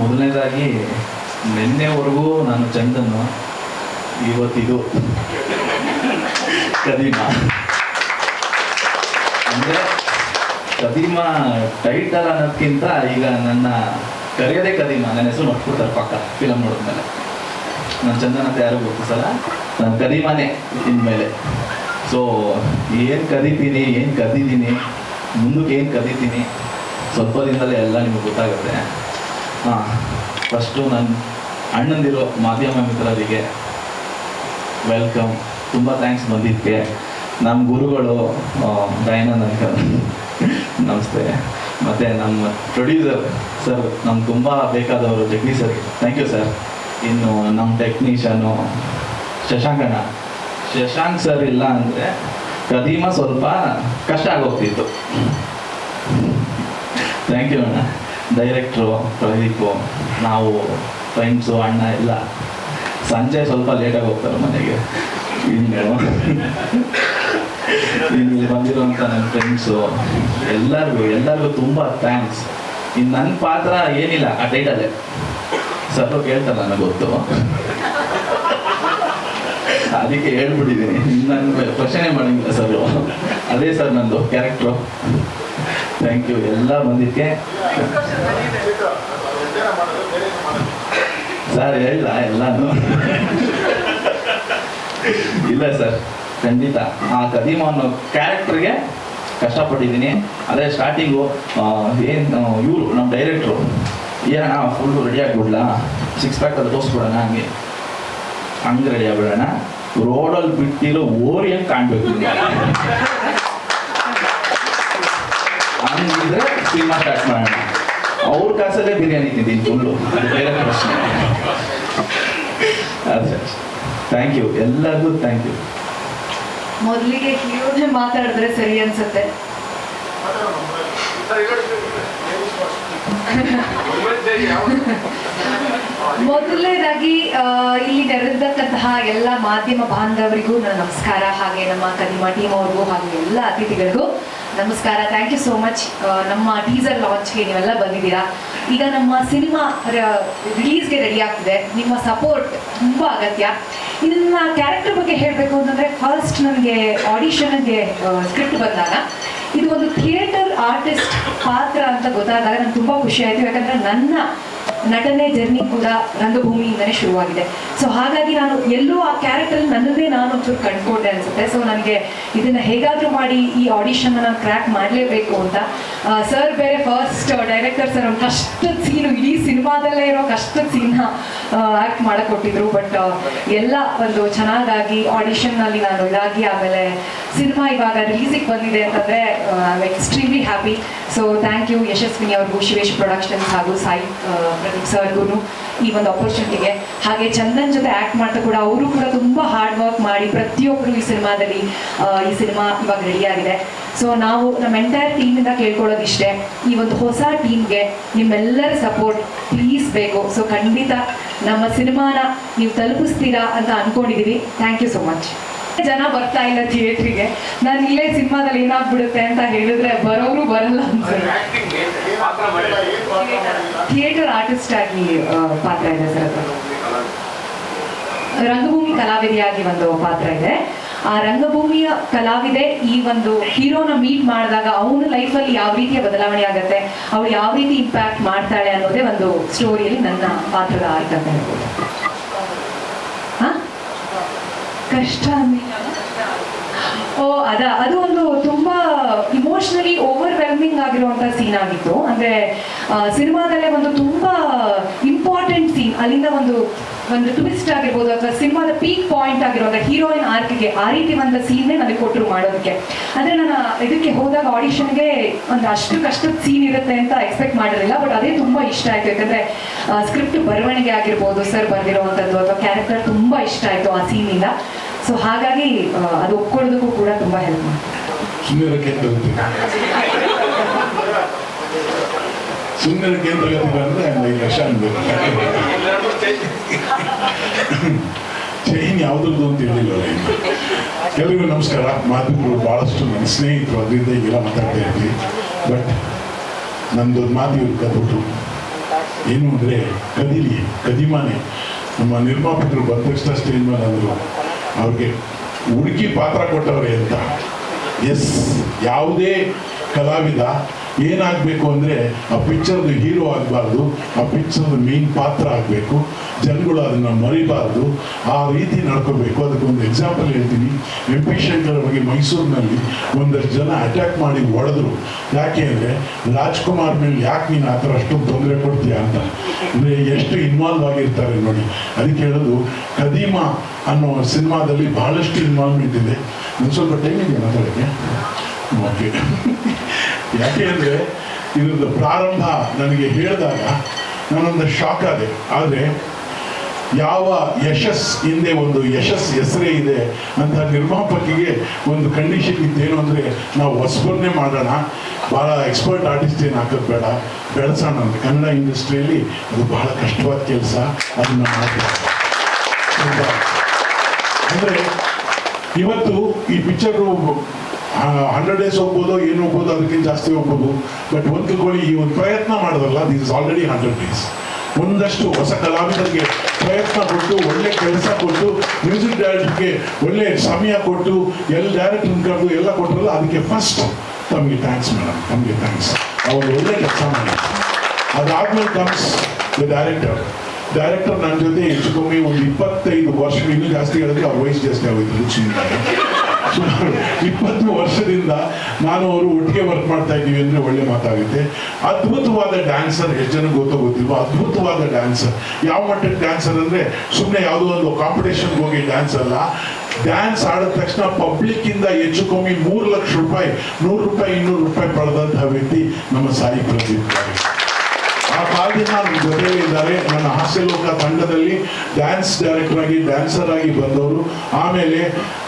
ಮೊದಲನೇದಾಗಿ ನಿನ್ನೆವರೆಗೂ ನಾನು ಚಂದನ್ನು ಇವತ್ತಿದು ಕದೀಮ. ಅಂದರೆ ಕದೀಮ ಟೈಟಲ್ ಅನ್ನೋದಕ್ಕಿಂತ ಈಗ ನನ್ನ ಕರೆಯೋದೇ ಕದೀಮ. ನನ್ನ ಹೆಸರು ಮಟ್ಬಿಡ್ತಾರೆ ಪಕ್ಕ ಫಿಲಮ್ ನೋಡಿದ್ಮೇಲೆ. ನಾನು ಚಂದನ ಅಂತ ಯಾರು ಗೊತ್ತಿಸಲ್ಲ. ನಾನು ಕದೀಮಾನೆ ಇನ್ಮೇಲೆ. ಸೊ ಏನು ಕದೀತೀನಿ ಏನು ಕದೀತೀನಿ ಮುಂದಕ್ಕೆ ಏನು ಕದೀತೀನಿ, ಸ್ವಲ್ಪ ದಿನದಲ್ಲೇ ಎಲ್ಲ ನಿಮಗೆ ಗೊತ್ತಾಗುತ್ತೆ. ಹಾಂ ಫಸ್ಟು ನನ್ನ ಅಣ್ಣಂದಿರೋ ಮಾಧ್ಯಮ ಮಿತ್ರರಿಗೆ ವೆಲ್ಕಮ್ ತುಂಬ ಥ್ಯಾಂಕ್ಸ್ ಬಂದಿದ್ದಕ್ಕೆ ನಮ್ಮ ಗುರುಗಳು ದಯಾನಂದ್ ನಮಸ್ತೆ. ಮತ್ತು ನಮ್ಮ ಪ್ರೊಡ್ಯೂಸರ್ ಸರ್ ನಮ್ಗೆ ತುಂಬ ಬೇಕಾದವರು Jagni sir. Thank you sir ಇನ್ನು ನಮ್ಮ ಟೆಕ್ನಿಷಿಯನು ಶಶಾಂಕಣ್ಣ. ಶಶಾಂಕ್ ಸರ್ ಇಲ್ಲ ಅಂದರೆ ಕದೀಮ ಸ್ವಲ್ಪ ಕಷ್ಟ ಆಗೋಗ್ತಿತ್ತು. ಥ್ಯಾಂಕ್ ಯು ಅಣ್ಣ. ಡೈರೆಕ್ಟ್ರು ಪ್ರದೀಪು ನಾವು ಫ್ರೆಂಡ್ಸು ಅಣ್ಣ ಎಲ್ಲ. ಸಂಜೆ ಸ್ವಲ್ಪ ಲೇಟಾಗಿ ಹೋಗ್ತಾರೆ ಮನೆಗೆ. ಇಲ್ಲಿ ಬಂದಿರುವಂಥ ನನ್ನ ಫ್ರೆಂಡ್ಸು ಎಲ್ಲರಿಗೂ ಎಲ್ಲರಿಗೂ ತುಂಬ ಥ್ಯಾಂಕ್ಸ್ ಇನ್ನು ನನ್ನ ಪಾತ್ರ ಏನಿಲ್ಲ, ಆ ಟೈಟಲ್ಲೇ ಸ್ವಲ್ಪ ಕೇಳ್ತಾರೆ ನನಗೆ ಗೊತ್ತು. ಅದಕ್ಕೆ ಹೇಳ್ಬಿಟ್ಟಿದ್ದೀನಿ ನನ್ನ ಪ್ರಶ್ನೆ ಮಾಡಿಲ್ಲ ಸರ್. ಅದೇ ಸರ್ ನಂದು ಕ್ಯಾರೆಕ್ಟ್ರು ಥ್ಯಾಂಕ್ ಯು ಎಲ್ಲ ಬಂದಿದ್ದೆ ಸರ್ ಹೇಳಿಲ್ಲ ಎಲ್ಲಾನು. ಇಲ್ಲ ಸರ್ ಖಂಡಿತ. ಆ ಕದೀಮ ಅನ್ನೋ ಕ್ಯಾರೆಕ್ಟರ್ಗೆ ಕಷ್ಟಪಟ್ಟಿದ್ದೀನಿ. ಅದೇ ಸ್ಟಾರ್ಟಿಂಗು ಏನು ಇವರು ನಮ್ಮ ಡೈರೆಕ್ಟ್ರು ಏನಣ್ಣ ಫುಲ್ಲು ರೆಡಿ ಆಗಿಬಿಡ್ಲ ಸಿಕ್ಸ್ ಪ್ಯಾಕ್ ಅದು ತೋರಿಸ್ಬಿಡೋಣ ಹಂಗೆ. ಹಂಗೆ ರೆಡಿ ಆಗ್ಬಿಡೋಣ. ರೋಡಲ್ಲಿ ಬಿಟ್ಟಿರೋ ಓರಿ ಹಂಗೆ ಕಾಣ್ಬೇಕು ನಿಮ್ಗೆ. ಹಂಗಿದ್ರೆ ಸಿನಿಮಾ ಸ್ಟಾರ್ಟ್ ಮಾಡೋಣ. ಅವ್ರ ಕಾಸಲ್ಲೇ ಬಿರಿಯಾನಿ ತಿಂದೀನಿ ಫುಲ್ಲು ಅದು ಬೇರೆ ಪ್ರಶ್ನೆ. ಥ್ಯಾಂಕ್ ಯು ಎಲ್ಲರಿಗೂ ಥ್ಯಾಂಕ್ ಯು ಮೊದಲಿಗೆ ಹೀರೋನೇ ಮಾತಾಡಿದ್ರೆ ಸರಿ ಅನ್ಸುತ್ತೆ. ಮೊದಲನೇದಾಗಿ ಇಲ್ಲಿ ನೆರೆದಿರ್ತಕ್ಕಂತಹ ಎಲ್ಲ ಮಾಧ್ಯಮ ಬಾಂಧವರಿಗೂ ನನ್ನ ನಮಸ್ಕಾರ. ಹಾಗೆ ನಮ್ಮ ಕದಿಮ ಟೀಮ್ ಅವ್ರಿಗೂ ಹಾಗೆ ಎಲ್ಲ ಅತಿಥಿಗಳಿಗೂ ನಮಸ್ಕಾರ ಥ್ಯಾಂಕ್ ಯು ಸೋ ಮಚ್ ನಮ್ಮ ಟೀಸರ್ ಲಾಂಚ್ಗೆ ನೀವೆಲ್ಲ ಬಂದಿದ್ದೀರಾ. ಈಗ ನಮ್ಮ ಸಿನಿಮಾ ರಿಲೀಸ್ಗೆ ರೆಡಿ ಆಗ್ತಿದೆ. ನಿಮ್ಮ ಸಪೋರ್ಟ್ ತುಂಬ ಅಗತ್ಯ. ಇದನ್ನ ಕ್ಯಾರೆಕ್ಟರ್ ಬಗ್ಗೆ ಹೇಳಬೇಕು ಅಂತಂದ್ರೆ ಫಸ್ಟ್ ನನಗೆ ಆಡಿಷನ್ಗೆ ಸ್ಕ್ರಿಪ್ಟ್ ಬಂದಾಗ ಇದು ಒಂದು ಥಿಯೇಟರ್ ಆರ್ಟಿಸ್ಟ್ ಪಾತ್ರ ಅಂತ ಗೊತ್ತಾದಾಗ ನಂಗೆ ತುಂಬ ಖುಷಿ ಆಯಿತು. ಯಾಕಂದ್ರೆ ನನ್ನ ನಟನೆ ಜರ್ನಿ ಕೂಡ ರಂಗಭೂಮಿಯಿಂದನೇ ಶುರುವಾಗಿದೆ. ಸೊ ಹಾಗಾಗಿ ನಾನು ಎಲ್ಲೋ ಆ ಕ್ಯಾರೆಕ್ಟರ್ ನನ್ನದೇ ನಾನು ಒಂಚೂರು ಕಂಡ್ಕೊಂಡೆ ಅನ್ಸುತ್ತೆ. ಸೊ ನನಗೆ ಇದನ್ನ ಹೇಗಾದರೂ ಮಾಡಿ ಈ ಆಡಿಷನ್ ನಾನು ಕ್ರ್ಯಾಕ್ ಮಾಡಲೇಬೇಕು ಅಂತ. ಸರ್ ಬೇರೆ ಫಸ್ಟ್ ಡೈರೆಕ್ಟರ್ ಸರ್ ಒಂದು ಕಷ್ಟದ ಸೀನು ಇಡೀ ಸಿನಿಮಾದಲ್ಲೇ ಇರೋ ಕಷ್ಟದ ಸೀನ್ ಆಕ್ಟ್ ಮಾಡಕ್ ಕೊಟ್ಟಿದ್ರು ಬಟ್ ಎಲ್ಲ ಒಂದು ಚೆನ್ನಾಗಾಗಿ ಆಡಿಷನ್ನಲ್ಲಿ ನಾನು ಇದಾಗಿ ಆಮೇಲೆ ಸಿನಿಮಾ ಇವಾಗ ರಿಲೀಸಿಗೆ ಬಂದಿದೆ ಅಂತಂದರೆ I extremely happy so thank you Yashaswini ಅವ್ರಿಗೂ, ಶಿವೇಶ್ ಪ್ರೊಡಕ್ಷನ್ಸ್ ಹಾಗೂ ಸಾಯಿ ಪ್ರದೀಪ್ ಸರ್ಗೂ ಈ ಒಂದು ಅಪರ್ಚುನಿಟಿಗೆ ಹಾಗೆ ಚಂದನ್ ಜೊತೆ ಆ್ಯಕ್ಟ್ ಮಾಡ್ತಾ ಕೂಡ ಅವರು ಕೂಡ ತುಂಬ ಹಾರ್ಡ್ ವರ್ಕ್ ಮಾಡಿ ಪ್ರತಿಯೊಬ್ಬರು ಈ ಸಿನಿಮಾದಲ್ಲಿ ಈ ಸಿನಿಮಾ ಇವಾಗ ರೆಡಿ ಆಗಿದೆ. ಸೊ ನಾವು ನಮ್ಮ ಎಂಟೈರ್ ಟೀಮಿಂದ ಕೇಳ್ಕೊಳ್ಳೋದಿಷ್ಟೇ, ಈ ಒಂದು ಹೊಸ ಟೀಮ್ಗೆ ನಿಮ್ಮೆಲ್ಲರ ಸಪೋರ್ಟ್ ಪ್ಲೀಸ್ ಬೇಕು. ಸೊ ಖಂಡಿತ ನಮ್ಮ ಸಿನಿಮಾನ ನೀವು ತಲುಪಿಸ್ತೀರಾ ಅಂತ ಅಂದ್ಕೊಂಡಿದ್ದೀವಿ ಥ್ಯಾಂಕ್ ಯು ಸೊ ಮಚ್ ಜನ ಬರ್ತಾ ಇಲ್ಲ ಥಿಯೇಟ್ರಿಗೆ. ನಾನು ಇಲ್ಲೇ ಸಿನಿಮಾದಲ್ಲಿ ಏನಾಗ್ಬಿಡುತ್ತೆ ಅಂತ ಹೇಳಿದ್ರೆ ಬರೋರು ಬರಲ್ಲ ಥಿಯೇಟರ್ ಆರ್ಟಿಸ್ಟ್ ಆಗಿ ಪಾತ್ರ ಇದೆ ಸರ್ ರಂಗಭೂಮಿ ಕಲಾವಿದೆಯಾಗಿ ಒಂದು ಪಾತ್ರ ಇದೆ. ಆ ರಂಗಭೂಮಿಯ ಕಲಾವಿದೆ ಈ ಒಂದು ಹೀರೋನ ಮೀಟ್ ಮಾಡಿದಾಗ ಅವನ ಲೈಫಲ್ಲಿ ಯಾವ ರೀತಿಯ ಬದಲಾವಣೆ ಆಗುತ್ತೆ ಅವಳು ಯಾವ ರೀತಿ ಇಂಪ್ಯಾಕ್ಟ್ ಮಾಡ್ತಾಳೆ ಅನ್ನೋದೇ ಒಂದು ಸ್ಟೋರಿಯಲ್ಲಿ ನನ್ನ ಪಾತ್ರದ ಆಯ್ತು ಅಂತ ಹೇಳ್ಬೋದು? ಕಷ್ಟ ಓ, ಅದ, ಅದು ಒಂದು ತುಂಬಾ ಇಮೋಷನಲಿ ಓವರ್ವೆಲ್ಮಿಂಗ್ ಆಗಿರುವಂತ ಸೀನ್ ಆಗಿತ್ತು. ಅಂದ್ರೆ ಸಿನಿಮಾದಲ್ಲೇ ಒಂದು ತುಂಬಾ ಇಂಪಾರ್ಟೆಂಟ್ ಸೀನ್ ಅಲ್ಲಿಂದ ಒಂದು ಒಂದು ಟ್ವಿಸ್ಟ್ ಆಗಿರ್ಬೋದು ಅಥವಾ ಸಿನಿಮಾದ ಪೀಕ್ ಪಾಯಿಂಟ್ ಆಗಿರುವಂತ ಹೀರೋಯಿನ್ ಆರ್ಕ್ಗೆ ಆ ರೀತಿ ಒಂದು ಸೀನ್ನೇ ನನಗೆ ಕೊಟ್ಟರು ಮಾಡೋದಕ್ಕೆ. ಅಂದ್ರೆ ನಾನು ಇದಕ್ಕೆ ಹೋದಾಗ ಆಡಿಷನ್ಗೆ ಒಂದು ಅಷ್ಟು ಕಷ್ಟದ ಸೀನ್ ಇರುತ್ತೆ ಅಂತ ಎಕ್ಸ್ಪೆಕ್ಟ್ ಮಾಡಿರಲಿಲ್ಲ ಬಟ್ ಅದೇ ತುಂಬಾ ಇಷ್ಟ ಆಯ್ತು. ಯಾಕಂದರೆ ಸ್ಕ್ರಿಪ್ಟ್ ಬರವಣಿಗೆ ಆಗಿರ್ಬೋದು ಸರ್ ಬರೆದಿರುವಂಥದ್ದು ಅಥವಾ ಕ್ಯಾರೆಕ್ಟರ್ ತುಂಬಾ ಇಷ್ಟ ಆಯ್ತು ಆ ಸೀನಿಂದ ಸೊ ಹಾಗಾಗಿ ಅದು ಒಪ್ಕೊಳ್ಳೋದಕ್ಕೂ ಕೂಡ ತುಂಬಾ ಹೆಲ್ಪ್ ಮಾಡ್ತು. ಸುಂದರ ಕೇಂದ್ರ ಸುಂದರ ಕೇಂದ್ರ ಅಂದ್ರೆ ಐದು ಲಕ್ಷ ಅನ್ಬೇಕು ಚೈನ್ ಯಾವ್ದ್ರದ್ದು ಅಂತ ಹೇಳಿಲ್ಲ ಇನ್ನು. ನಮಸ್ಕಾರ. ಮಾತುಗಳು ಭಾಳಷ್ಟು ನನ್ನ ಸ್ನೇಹಿತರು ಅದರಿಂದ ಈಗೆಲ್ಲ ಮಾತಾಡ್ತಾ ಇದ್ವಿ. ಬಟ್ ನಂದು ಮಾತು ಇವ್ರು ಕದ್ಬಿಟ್ಟು ಏನು ಅಂದರೆ, ಕದೀಲಿ, ಕದಿಮಾನೆ. ನಮ್ಮ ನಿರ್ಮಾಪಕರು ಬಂದ ತಕ್ಷಣ ಸ್ಟೇಜ್ ಮೇಲೆ ಅಂದರು ಅವ್ರಿಗೆ ಹುಡುಕಿ ಪಾತ್ರ ಕೊಟ್ಟವ್ರೆ ಅಂತ. ಎಸ್ ಯಾವುದೇ ಕಲಾವಿದ ಏನಾಗಬೇಕು ಅಂದರೆ ಆ ಪಿಕ್ಚರ್ದು ಹೀರೋ ಆಗಬಾರ್ದು, ಆ ಪಿಕ್ಚರ್ದು ಮೇನ್ ಪಾತ್ರ ಆಗಬೇಕು, ಜನಗಳು ಅದನ್ನು ಮರಿಬಾರ್ದು, ಆ ರೀತಿ ನಡ್ಕೋಬೇಕು. ಅದಕ್ಕೊಂದು ಎಕ್ಸಾಂಪಲ್ ಹೇಳ್ತೀನಿ. ಎಂ ಪಿ ಶಂಕರ್ ಅವರಿಗೆ ಮೈಸೂರಿನಲ್ಲಿ ಒಂದಷ್ಟು ಜನ ಅಟ್ಯಾಕ್ ಮಾಡಿ ಹೊಡೆದ್ರು. ಯಾಕೆ ಅಂದರೆ ರಾಜ್ಕುಮಾರ್ ಮೇಲೆ ಯಾಕೆ ನೀನು ಆ ಥರ ಅಷ್ಟು ತೊಂದರೆ ಕೊಡ್ತೀಯ ಅಂತ. ಅಂದರೆ ಎಷ್ಟು ಇನ್ವಾಲ್ವ್ ಆಗಿರ್ತಾರೆ ನೋಡಿ. ಅದಕ್ಕೆ ಹೇಳೋದು, ಕದೀಮಾ ಅನ್ನೋ ಸಿನಿಮಾದಲ್ಲಿ ಬಹಳಷ್ಟು ಇನ್ವಾಲ್ವ್ಮೆಂಟ್ ಇದೆ. ಒಂದು ಸ್ವಲ್ಪ ಟೈಮ್ ಇದೆಯಾ ಮಾತಾಡೋಕ್ಕೆ ಓಕೆ ಯಾಕೆ ಅಂದರೆ ಇದ್ರದ್ದು ಪ್ರಾರಂಭ ನನಗೆ ಹೇಳಿದಾಗ ನಾನೊಂದು ಶಾಕ್ ಆದೆ. ಆದರೆ ಯಾವ ಯಶಸ್ ಹಿಂದೆ ಒಂದು ಯಶಸ್ ಹೆಸರೇ ಇದೆ ಅಂತ ನಿರ್ಮಾಪಕಿಗೆ ಒಂದು ಕಂಡೀಷನ್ ಇದ್ದೇನು ಅಂದರೆ ನಾವು ಹೊಸಬನ್ನೇ ಮಾಡೋಣ. ಭಾಳ ಎಕ್ಸ್ಪರ್ಟ್ ಆರ್ಟಿಸ್ಟ್ ಏನು ಹಾಕೋದು ಬೇಡ. ಬೆಳೆಸೋಣ ಅಂತ. ಕನ್ನಡ ಇಂಡಸ್ಟ್ರಿಯಲ್ಲಿ ಅದು ಬಹಳ ಕಷ್ಟವಾದ ಕೆಲಸ. ಅದನ್ನು ಮಾಡ್ತಾರೆ ಅಂದರೆ ಇವತ್ತು ಈ ಪಿಕ್ಚರು ಹಂಡ್ರೆಡ್ ಡೇಸ್ ಹೋಗ್ಬೋದು, ಏನು ಹೋಗ್ಬೋದು, ಅದಕ್ಕಿಂತ ಜಾಸ್ತಿ ಹೋಗ್ಬೋದು. ಬಟ್ ಒಂದು ಕೋಳಿ ಈ ಒಂದು ಪ್ರಯತ್ನ ಮಾಡಿದ್ರಲ್ಲ this is already hundred days ಒಂದಷ್ಟು ಹೊಸ ಕಲಾವಿದರಿಗೆ ಪ್ರಯತ್ನ ಕೊಟ್ಟು, ಒಳ್ಳೆ ಕೆಲಸ ಕೊಟ್ಟು ಮ್ಯೂಸಿಕ್ ಡೈರೆಕ್ಟರ್ಗೆ ಒಳ್ಳೆ ಸಮಯ ಕೊಟ್ಟು, ಎಲ್ಲ ಡೈರೆಕ್ಟರ್ ಕರೆದು ಎಲ್ಲ ಕೊಟ್ಟರಲ್ಲ ಅದಕ್ಕೆ ಫಸ್ಟ್ ತಮಗೆ ಥ್ಯಾಂಕ್ಸ್ ಮೇಡಮ್ ತಮಗೆ ಥ್ಯಾಂಕ್ಸ್ ಅವರು ಒಳ್ಳೆ ಕೆಲಸ ಮಾಡಿ ಅದಾದ್ಮೇಲೆ ಕಮ್ಸ್ ದ ಡೈರೆಕ್ಟರ್ ಡೈರೆಕ್ಟರ್ ನನ್ನ ಜೊತೆ ಹೆಚ್ಚು ಕಮ್ಮಿ ಒಂದು ಇಪ್ಪತ್ತೈದು ವರ್ಷ, ಇನ್ನೂ ಜಾಸ್ತಿ ಹೇಳಿದ್ರೆ ಅವ್ರ ವಯಸ್ಸು ಜಾಸ್ತಿ ಆಗೋಯ್ತು ಸುಮಾರು ಇಪ್ಪತ್ತು ವರ್ಷದಿಂದ ನಾನು ಅವರು ಒಟ್ಟಿಗೆ ವರ್ಕ್ ಮಾಡ್ತಾ ಇದ್ದೀವಿ ಅಂದರೆ ಒಳ್ಳೆ ಮಾತಾಗುತ್ತೆ. ಅದ್ಭುತವಾದ ಡ್ಯಾನ್ಸರ್ ಎಷ್ಟು ಜನ ಗೊತ್ತೋ ಅದ್ಭುತವಾದ ಡ್ಯಾನ್ಸರ್ ಯಾವ ಮಟ್ಟದ ಡ್ಯಾನ್ಸರ್ ಅಂದರೆ ಸುಮ್ಮನೆ ಯಾವುದೋ ಒಂದು ಕಾಂಪಿಟೇಷನ್ಗೆ ಹೋಗಿ ಡ್ಯಾನ್ಸ್ ಅಲ್ಲ. ಡ್ಯಾನ್ಸ್ ಆಡಿದ ತಕ್ಷಣ ಪಬ್ಲಿಕ್ ಇಂದ ಹೆಚ್ಚು ಕಮ್ಮಿ ಮೂರು ಲಕ್ಷ ರೂಪಾಯಿ, ನೂರು ರೂಪಾಯಿ, ಇನ್ನೂರು ರೂಪಾಯಿ ಪಡೆದಂತಹ ವ್ಯಕ್ತಿ ನಮ್ಮ ಸಾಯಿ ಪ್ರದೀಪ್ ಗಾರಿ. ಆ ಕಾಲದಿಂದ ನನ್ನ ಜೊತೆಲೇ ಇದ್ದಾರೆ ನನ್ನ ಹಾಸ್ಯಲೋಕ ತಂಡದಲ್ಲಿ ಡ್ಯಾನ್ಸ್ ಡೈರೆಕ್ಟರ್ ಆಗಿ ಡ್ಯಾನ್ಸರ್ ಆಗಿ ಬಂದವರು. ಆಮೇಲೆ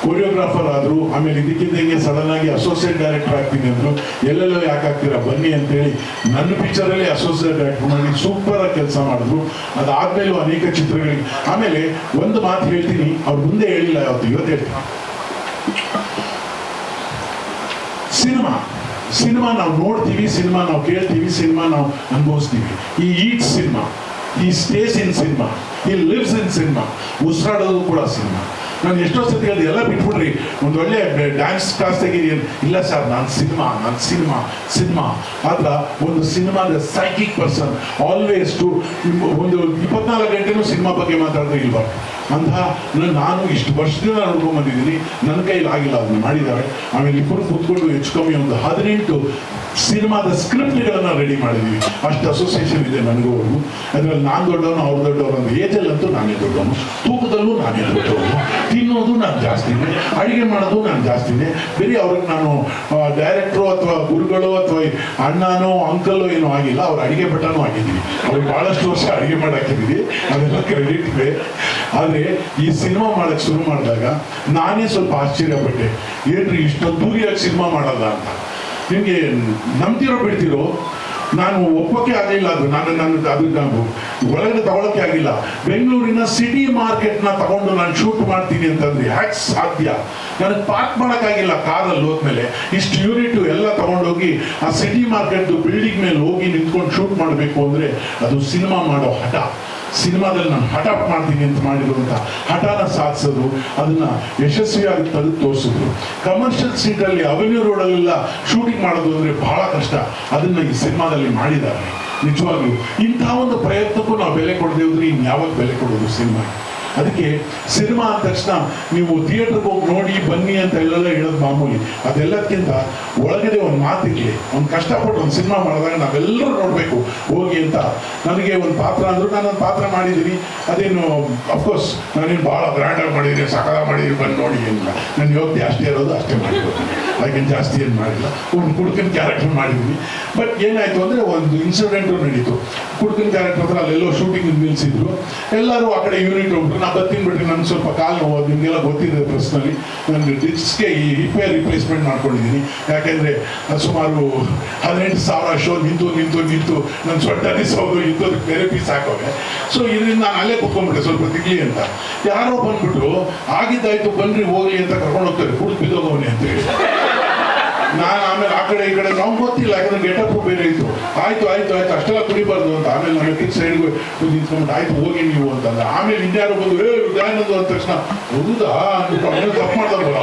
ಕೊರಿಯೋಗ್ರಾಫರ್ ಆದರು, ಆಮೇಲೆ ಇದಕ್ಕಿದ್ದಂಗೆ ಸಡನ್ ಆಗಿ ಅಸೋಸಿಯೇಟ್ ಡೈರೆಕ್ಟರ್ ಆಗ್ತೀನಿ ಅಂದರು. ಎಲ್ಲೆಲ್ಲೋ ಯಾಕೆ ಆಗ್ತೀರಾ? ಬನ್ನಿ ಅಂತೇಳಿ ನನ್ನ ಪಿಕ್ಚರಲ್ಲಿ ಅಸೋಸಿಯೇಟ್ ಡೈರೆಕ್ಟರ್ ಮಾಡಿ ಸೂಪರ್ ಆಗಿ ಕೆಲಸ ಮಾಡಿದ್ರು. ಅದಾದ್ಮೇಲೂ ಅನೇಕ ಚಿತ್ರಗಳಿಗೆ. ಆಮೇಲೆ ಒಂದು ಮಾತು ಹೇಳ್ತೀನಿ. ಅವ್ರು ಮುಂದೆ ಹೇಳಿಲ್ಲ ಯಾವತ್ತು, ಇವತ್ತು ಹೇಳ್ತೀನಿ. ಸಿನಿಮಾ. ಸಿನಿಮಾ ನಾವು ನೋಡ್ತೀವಿ, ಸಿನಿಮಾ ನಾವು ಕೇಳ್ತೀವಿ, ಸಿನಿಮಾ ನಾವು ಅನುಭವಿಸ್ತೀವಿ. I eat cinema. I stays in cinema I lives in cinema ಉಸಿರಾಡೋದು ಕೂಡ ಸಿನಿಮಾ ನಾನು ಎಷ್ಟೋ ಸತಿ ಹೇಳಿದೆ, ಎಲ್ಲ ಬಿಟ್ಬಿಡ್ರಿ. ಒಂದು ಒಳ್ಳೆ ಡ್ಯಾನ್ಸ್ ಕ್ಲಾಸ್ ಅಂತ. ಇಲ್ಲ ಸರ್, ನಾನು ಸಿನಿಮಾ ನಾನು ಸಿನಿಮಾ ಸಿನಿಮಾ ಆದ್ರ ಒಂದು ಸಿನಿಮಾದ ಸೈಕಿಕ್ ಪರ್ಸನ್ ಆಲ್ವೇಸ್ ಟು ಒಂದು ಇಪ್ಪತ್ನಾಲ್ಕು ಗಂಟೆನೂ ಸಿನಿಮಾ ಬಗ್ಗೆ ಮಾತಾಡೋದು ಇಲ್ವ? ಅಂತ ನಾನು ಇಷ್ಟು ವರ್ಷದಿಂದ ನೋಡ್ಕೊಂಡ್ಬಂದಿದ್ದೀನಿ ನನ್ನ ಕೈಲಿ ಆಗಿಲ್ಲ ಅದನ್ನು ಮಾಡಿದ್ದಾರೆ. ಆಮೇಲೆ ಇಬ್ಬರು ಕೂತ್ಕೊಂಡು ಹೆಚ್ಚು ಕಮ್ಮಿ ಒಂದು ಹದಿನೆಂಟು ಸಿನಿಮಾದ ಸ್ಕ್ರಿಪ್ಟ್ಗಳನ್ನು ರೆಡಿ ಮಾಡಿದ್ವಿ. ಅಷ್ಟು ಅಸೋಸಿಯೇಷನ್ ಇದೆ ನನಗೂ ಅವ್ರಿಗೂ ಅದ್ರಲ್ಲಿ ನಾನು ದೊಡ್ಡವನು, ಅವ್ರು ದೊಡ್ಡವರು ಅಂತ ಏಜಲ್ಲಂತೂ ನಾನೇ ದೊಡ್ಡವನು. ತೂಕದಲ್ಲೂ ನಾನೇ ದೊಡ್ಡವನು. ತಿನ್ನೋದು ನಾನು ಜಾಸ್ತಿನೇ ಅಡಿಗೆ ಮಾಡೋದು ನಾನು ಜಾಸ್ತಿನೇ ಬರೀ ಅವ್ರಿಗೆ ನಾನು ಡೈರೆಕ್ಟ್ರು ಅಥವಾ ಗುರುಗಳು ಅಥವಾ ಅಣ್ಣನೋ ಅಂಕಲ್ಲೋ ಏನೋ ಆಗಿಲ್ಲ. ಅವ್ರ ಅಡುಗೆ ಭಟ್ಟನೂ ಆಗಿದ್ದೀನಿ. ಅವ್ರಿಗೆ ಬಹಳಷ್ಟು ವರ್ಷ ಅಡಿಗೆ ಮಾಡಾಕಿದ್ದೀವಿ. ಅದೆಲ್ಲ ಕ್ರೆಡಿಟ್ ಇದೆ. ಆದರೆ ಈ ಸಿನಿಮಾ ಮಾಡಕ್ಕೆ ಶುರು ಮಾಡಿದಾಗ ನಾನೇ ಸ್ವಲ್ಪ ಆಶ್ಚರ್ಯಪಟ್ಟೆ. ಏನ್ರಿ, ಇಷ್ಟೊಂದು ದೂರಿಯಾಗಿ ಸಿನಿಮಾ ಮಾಡೋದ ಅಂತ. ನಿಮಗೆ ನಂಬ್ತಿರೋ ಬಿಡ್ತಿರೋ, ನಾನು ಒಪ್ಪಕ್ಕೆ ಆಗಲಿಲ್ಲ ಅದು. ನಾನು ನಾನು ಅದು ನಾನು ಒಳಗಡೆ ತಗೊಳಕ್ಕೆ ಆಗಿಲ್ಲ. ಬೆಂಗಳೂರಿನ ಸಿಟಿ ಮಾರ್ಕೆಟ್ನ ತಗೊಂಡು ನಾನು ಶೂಟ್ ಮಾಡ್ತೀನಿ ಅಂತಂದ್ರೆ ಹ್ಯಾಕ್ ಸಾಧ್ಯ? ನನಗೆ ಪಾರ್ಕ್ ಮಾಡೋಕ್ಕಾಗಿಲ್ಲ ಕಾರಲ್ಲಿ ಹೋದ್ಮೇಲೆ. ಇಷ್ಟು ಯೂನಿಟ್ ಎಲ್ಲ ತಗೊಂಡೋಗಿ ಆ ಸಿಟಿ ಮಾರ್ಕೆಟ್ ಬಿಲ್ಡಿಂಗ್ ಮೇಲೆ ಹೋಗಿ ನಿಂತ್ಕೊಂಡು ಶೂಟ್ ಮಾಡಬೇಕು ಅಂದರೆ ಅದು ಸಿನಿಮಾ ಮಾಡೋ ಹಠ. ಸಿನಿಮಾದಲ್ಲಿ ನಾನು ಹಠ ಮಾಡ್ತೀನಿ ಅಂತ ಮಾಡಿರುವಂಥ ಹಠನ ಸಾಧಿಸೋದು, ಅದನ್ನ ಯಶಸ್ವಿಯಾಗಿ ತಂದು ತೋರಿಸಿದ್ರು. ಕಮರ್ಷಿಯಲ್ ಸೀಟಲ್ಲಿ ಅವೆನ್ಯೂ ರೋಡಲ್ಲೆಲ್ಲ ಶೂಟಿಂಗ್ ಮಾಡೋದು ಅಂದರೆ ಬಹಳ ಕಷ್ಟ. ಅದನ್ನ ಈ ಸಿನಿಮಾದಲ್ಲಿ ಮಾಡಿದ್ದಾರೆ. ನಿಜವಾಗ್ಲೂ ಇಂತಹ ಒಂದು ಪ್ರಯತ್ನಕ್ಕೂ ನಾವು ಬೆಲೆ ಕೊಡದೇ ಹೋದ್ರೆ ಇನ್ನು ಯಾವಾಗ ಬೆಲೆ ಕೊಡೋದು ಸಿನಿಮಾ? ಅದಕ್ಕೆ ಸಿನಿಮಾ ಅಂದ ತಕ್ಷಣ ನೀವು ಥಿಯೇಟರ್ಗೆ ಹೋಗಿ ನೋಡಿ, ಬನ್ನಿ ಅಂತ ಎಲ್ಲೆಲ್ಲ ಹೇಳೋದು ಮಾಮೂಲಿ. ಅದೆಲ್ಲದಕ್ಕಿಂತ ಒಳಗಡೆ ಒಂದು ಮಾತಿರಲಿ, ಒಂದು ಕಷ್ಟಪಟ್ಟು ಒಂದು ಸಿನಿಮಾ ಮಾಡಿದಾಗ ನಾವೆಲ್ಲರೂ ನೋಡಬೇಕು, ಹೋಗಿ ಅಂತ. ನನಗೆ ಒಂದು ಪಾತ್ರ ಅಂದ್ರು ನಾನು ಒಂದು ಪಾತ್ರ ಮಾಡಿದ್ದೀನಿ. ಅದೇನು ಅಫ್ಕೋರ್ಸ್ ನಾನೇನು ಭಾಳ ಗ್ರ್ಯಾಂಡಾಗಿ ಮಾಡಿದ್ದೀನಿ, ಸಕಾಲ ಮಾಡಿದ್ದೀನಿ ಬಂದು ನೋಡಿ ಏನಿಲ್ಲ ನನ್ನ ಯೋಗ್ಯ ಅಷ್ಟೇ ಇರೋದು, ಅಷ್ಟೇ ಮಾಡಿದ್ದೀನಿ ಅದಕ್ಕಿಂತ ಜಾಸ್ತಿ ಏನು ಮಾಡಿಲ್ಲ. ಒಂದು ಕುಡ್ಕಿನ ಕ್ಯಾರೆಕ್ಟರ್ ಮಾಡಿದ್ದೀನಿ. ಬಟ್ ಏನಾಯಿತು ಅಂದರೆ ಒಂದು ಇನ್ಸಿಡೆಂಟು ನಡೀತು. ಕುಡ್ಕಿನ ಕ್ಯಾರೆಕ್ಟರ್ ಹತ್ರ ಅಲ್ಲೆಲ್ಲೋ ಶೂಟಿಂಗ್ ನಿಲ್ಲಿಸಿದ್ರು ಎಲ್ಲರೂ ಆ ಕಡೆ ಯೂನಿಟ್ ಹೋಗ್ಬಿಟ್ಟು ನಾ ತಿನ್ಬಿಟ್ರಿ ಬಿಟ್ರಿ ನನ್ಗೆ ಸ್ವಲ್ಪ ಕಾಲು ನೋವು ನಿಮಗೆಲ್ಲ ಗೊತ್ತಿದೆ ಪ್ರಶ್ನಲ್ಲಿ ನನಗೆ ಡಿಸ್ಕ್ಗೆ ಈ ರಿಪೇರ್ ರಿಪ್ಲೇಸ್ಮೆಂಟ್ ಮಾಡ್ಕೊಂಡಿದ್ದೀನಿ. ಯಾಕೆಂದರೆ ಸುಮಾರು ಹದಿನೆಂಟು ಸಾವಿರ ಶೋ ನಿಂತು ನಿಂತು ನಿಂತು ನನ್ನ ಸೊಟ್ಟ ನಿಸೋದು ಇಂಥದ್ದು ಬೇರೆ ಪೀಸ್ ಹಾಕೋವೆ. ಸೊ ಇದರಿಂದ ನಾನು ಅಲ್ಲೇ ಕುತ್ಕೊಂಡ್ಬಿಟ್ಟೆ ಸ್ವಲ್ಪ ತಿಗ್ಲಿ ಅಂತ. ಯಾರೋ ಬಂದ್ಬಿಟ್ಟು ಆಗಿದ್ದಾಯ್ತು, ಬನ್ರಿ ಹೋಗಿ ಅಂತ ಕರ್ಕೊಂಡು ಹೋಗ್ತಾರೆ. ಕುಡಿದು ಬಿದ್ದೋಗವನೆ ಅಂತ ಹೇಳಿ. ನಾನು ಆಮೇಲೆ ಆ ಕಡೆ ಈ ಕಡೆ ನಾವು ಗೊತ್ತಿಲ್ಲ, ಯಾಕಂದ್ರೆ ಗೆಟಪ್ ಬೇರೆ ಇತ್ತು. ಆಯ್ತು ಆಯ್ತು ಆಯ್ತು, ಅಷ್ಟೆಲ್ಲ ಕುಡಿಬಾರ್ದು ಅಂತ. ಆಮೇಲೆ ನಾನು ಕಿಕ್ ಸೈಡ್ಗೆ ನಿಂತ್ಕೊಂಡು ಆಯ್ತು, ಹೋಗಿ ನೀವು ಅಂತಂದ್ರೆ ಆಮೇಲೆ ಇನ್ಯಾರು ಬಂದು ಏ ದಯಾನಂದ್ ಅಂದ ತಕ್ಷಣ, ಹೌದಾ? ಅಂದ್ಬಿಟ್ಟು ಆಮೇಲೆ ತಪ್ಪು ಮಾಡ್ದಲ್ಲ